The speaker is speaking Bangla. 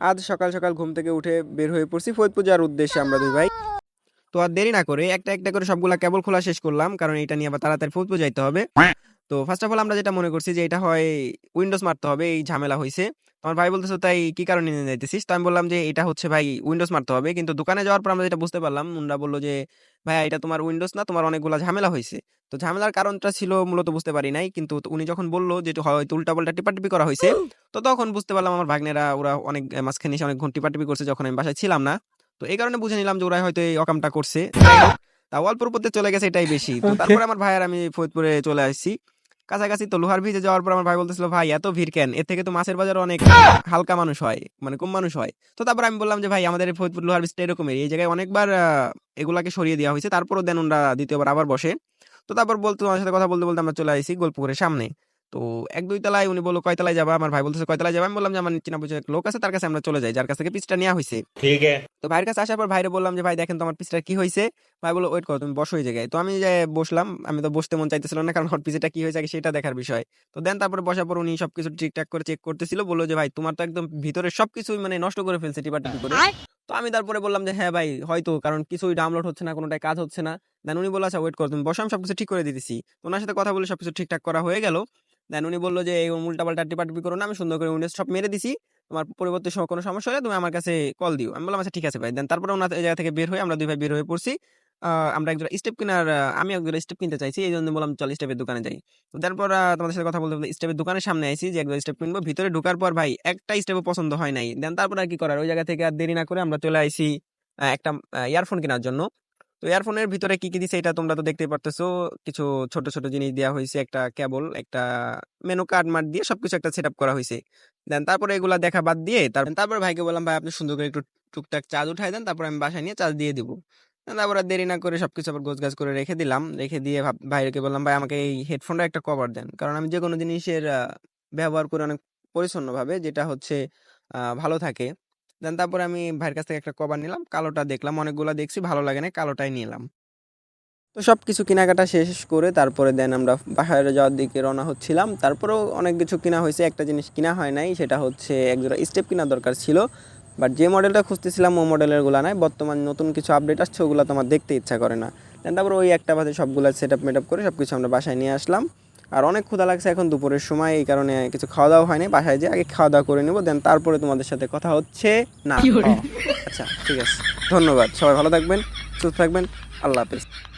আজ সকাল সকাল ঘুম থেকে উঠে বের হয়ে পড়ছি ফরিদপুর পূজার উদ্দেশ্যে আমরা দুই ভাই। তো আর দেরি না করে একটা একটা করে সবগুলা কেবল খোলা শেষ করলাম, কারণ এটা নিয়ে আবার তাড়াতাড়ি ফরিদপুর যাইতে হবে। তো ফার্স্ট অফ অল আমরা যেটা মনে করছি যে এটা হয় উইন্ডোজ মারতে হবে এই ঝামেলা হয়েছে আমার ভাই বলতেছে তাই কি কারণে নিয়ে যাইতেছিস? তো আমি বললাম যে এটা হচ্ছে ভাই উইন্ডোজ মারতে হবে। কিন্তু দোকানে যাওয়ার পর আমরা যেটা বুঝতে পারলাম মুন্ডা বলল যে ভাই এটা তোমার উইন্ডোজ না তোমার অনেকগুলো ঝামেলা হয়েছে তো ঝামেলার কারণটা ছিল মূলত বুঝতে পারি নাই কিন্তু উনি যখন বলল যে হয়তো উল্টা পাল্টা টিপাটিপি করা হয়েছে তো তখন বুঝতে পারলাম আমার ভাগ্নেরা ওরা অনেক মাঝখানে এসে অনেক ঘন্টি টিপাটিপি করছে যখন আমি বাসায় ছিলাম না। তো এই কারণে বুঝে নিলাম যে ওরা হয়তো এই অকামটা করছে। তা অল্পর উপর দিয়ে চলে গেছে এটাই বেশি। তো তারপরে আমার ভাইয়ের আমি ফরিদপুরে চলে আসছি। কাছাকাছি তো লোহার ভিজে যাওয়ার পর আমার ভাই বলতেছিল, ভাই, এত ভিড় কেন? এর থেকে তো মাছের বাজার অনেক হালকা মানুষ হয় মানে কম মানুষ হয়। তো তারপর আমি বললাম যে, ভাই, আমাদের ফরিদপুর লোহার ভিজটা এরকমের এই জায়গায় অনেকবার এগুলাকে সরিয়ে দেওয়া হয়েছে। তারপরও দেন ওনারা দ্বিতীয়বার আবার বসে। তো তারপর বলতো আমার সাথে কথা বলতে বলতে আমরা চলে আসি গোলপুকুরের সামনে। তো এক দুই তলায় উনি বলল কয় তলায় যাবা? আমার ভাই বলতেছে কয় তলায় যাবা? আমি বললাম যে আমার চিনা বুঝে লোক আছে তার কাছে আমরা চলে যাই যার কাছ থেকে পিসটা নেওয়া হয়েছে ঠিক আছে তো ভাইয়ের কাছে আসার পর ভাইরে বললাম যে ভাই দেখেন তো আমার পিসটা কি হয়েছে ভাই বলল ওয়েট করো তুমি বসো ওই জায়গায়। তো আমি যে বসলাম আমি তো বসতে মন চাইতেছিল না কারণ আমার পিসটা কি হয়েছে সেটা দেখার বিষয়। তো দেন তারপরে বসার পর উনি সবকিছু ঠিকঠাক করে চেক করতেছিল বলল যে ভাই তোমার তো একদম ভিতরে সবকিছু মানে নষ্ট করে ফেলছে টিপা টিপি করে তো আমি তারপরে বললাম যে হ্যাঁ ভাই হয়তো কারণ কিছুই ডাউনলোড হচ্ছে না কোনোটাই কাজ হচ্ছে না। দেন উনি বলল আচ্ছা ওয়েট করো তুমি বসো আমি সবকিছু ঠিক করে দিতেছি। ওনার সাথে কথা বলে সবকিছু ঠিকঠাক করা হয়ে গেল। দেন উনি বলল যে, এই উল্টা পাল্টা টিপাটিপি করো না, আমি সুন্দর করে উইন্ডোজ সব মেরে দিছি। তোমার পরিবর্তে কোনো সমস্যা হলে তুমি আমার কাছে কল দিও। আমি বললাম আচ্ছা ঠিক আছে ভাই। দেন তারপরে ওনার জায়গা থেকে বের হয়ে আমরা দুই ভাই বের হয়ে পড়ছি। আমরা একজন স্টেপ কেনার, আমি একজন স্টেপ কিনতে চাইছি, এই জন্য বললাম, চল স্টেপের দোকানে যাই। তারপর তোমাদের সাথে কথা বলতে বলতে স্টেপের দোকানের সামনে আইছি, যে একজন স্টেপ কিনবো। ভিতরে ঢোকার পর ভাই, একটা স্টেপও পছন্দ হয় নাই। দেন তারপর আর কি করার? ওই জায়গা থেকে আর দেরি না করে আমরা চলে আইছি একটা ইয়ারফোন কেনার জন্য। তো ইয়ারফোনের ভিতরে কি কি দিছে এটা তোমরা তো দেখতেই পারতেছো। কিছু ছোট ছোট জিনিস দেওয়া হয়েছে, একটা কেবল, একটা মেনু কার্ড মার্ড দিয়ে সবকিছু একটা সেট করা হয়েছে। দেন তারপরে এগুলা দেখা বাদ দিয়ে তার- তারপরে ভাইকে বললাম, ভাই, আপনি সুন্দর করে একটু টুকটাক চার্জ উঠাই দেন, তারপর আমি বাসায় নিয়ে চার্জ দিয়ে দিব। তারপর দেরি না করে সবকিছু আবার গোছগাছ করে রেখে দিলাম। রেখে দিয়ে ভাইকে বললাম, ভাই, আমাকে এই হেডফোনটা একটা কভার দেন। কারণ আমি যে কোনো জিনিসের ব্যবহার করে অনেক পরিচ্ছন্ন ভাবে যেটা হচ্ছে ভালো থাকে। দেন তারপরে আমি ভাইয়ের কাছ থেকে একটা কভার নিলাম, কালোটা দেখলাম, অনেকগুলা দেখছি, ভালো লাগে না, কালোটাই নিলাম। তো সব কিছু কেনাকাটা শেষ করে তারপরে দেন আমরা বাইরে যাওয়ার দিকে রওনা হচ্ছিলাম। তারপরেও অনেক কিছু কিনা হয়েছে, একটা জিনিস কিনা হয় নাই, সেটা হচ্ছে একজোড়া স্টেপ কেনা দরকার ছিল। বাট যে মডেলটা খুঁজতেছিলাম, ও মডেলেরগুলা নাই, বর্তমান নতুন কিছু আপডেট আসছে, ওগুলো তোমার দেখতে ইচ্ছা করে না। দেন তারপর ওই একটা বাজে সবগুলো সেট আপ মেট আপ করে সব কিছু আমরা বাসায় নিয়ে আসলাম। আর অনেক ক্ষুধা লাগছে এখন দুপুরের সময় এই কারণে কিছু খাওয়া দাওয়া হয়নি। বাসায় যে আগে খাওয়া দাওয়া করে নেব দেন তারপরে তোমাদের সাথে কথা হচ্ছে না। আচ্ছা ঠিক আছে। ধন্যবাদ। সবাই ভালো থাকবেন সুস্থ থাকবেন। আল্লাহ হাফিজ।